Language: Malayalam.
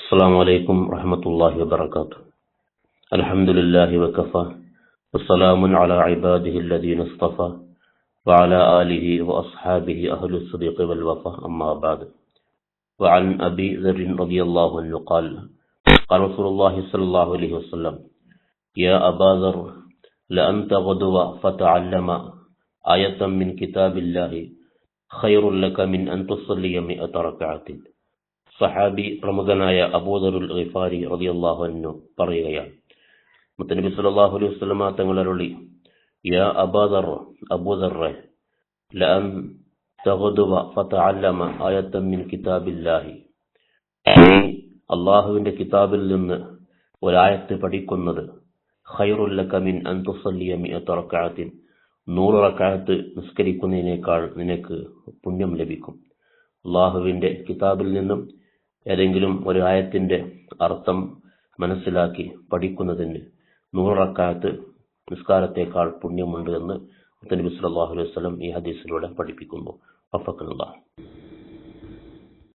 السلام عليكم ورحمة الله وبركاته. الحمد لله وكفى وسلام على عباده الذين اصطفى وعلى آله وأصحابه أهل الصديق والوفا أما بعد وعن أبي ذر رضي الله عنه قال قال رسول الله صلى الله عليه وسلم يا أبا ذر لأن تغدو فتعلم آية من كتاب الله خير لك من أن تصلي مئة ركعة. സഹാബി പ്രമുഖനായ അബൂദറുൽ ഗിഫാരി റളിയല്ലാഹു അൻഹു പറയുകയാണ്. മുത്തനബി സല്ലല്ലാഹു അലൈഹി വസല്ലമ തങ്ങളരുളി യാ അബാദർ അബൂദർറെ ലഅൻ തഗ്ദുവ ഫതഅല്ലമ ആയത്തൻ മിൻ കിതാബില്ലാഹി. അള്ളാഹുവിന്റെ കിതാബിൽ നിന്ന് ഒരായത്ത് പഠിക്കുന്നത് ലക മിൻ അൻ തുസല്ലിയ മിഅത റക്അത്തിൻ നൂറ് റക്അത്ത് നിസ്കരിക്കുന്നതിനേക്കാൾ നിനക്ക് പുണ്യം ലഭിക്കും. അള്ളാഹുവിന്റെ കിതാബിൽ നിന്നും ഏതെങ്കിലും ഒരു ആയത്തിന്റെ അർത്ഥം മനസ്സിലാക്കി പഠിക്കുന്നതിന് നൂറക്കാലത്ത് നിസ്കാരത്തെക്കാൾ പുണ്യമുണ്ട് എന്ന് നബി സല്ലല്ലാഹു അലൈഹി വസല്ലം ഈ ഹദീസിലൂടെ പഠിപ്പിക്കുന്നു. വഫഖനല്ലാഹ്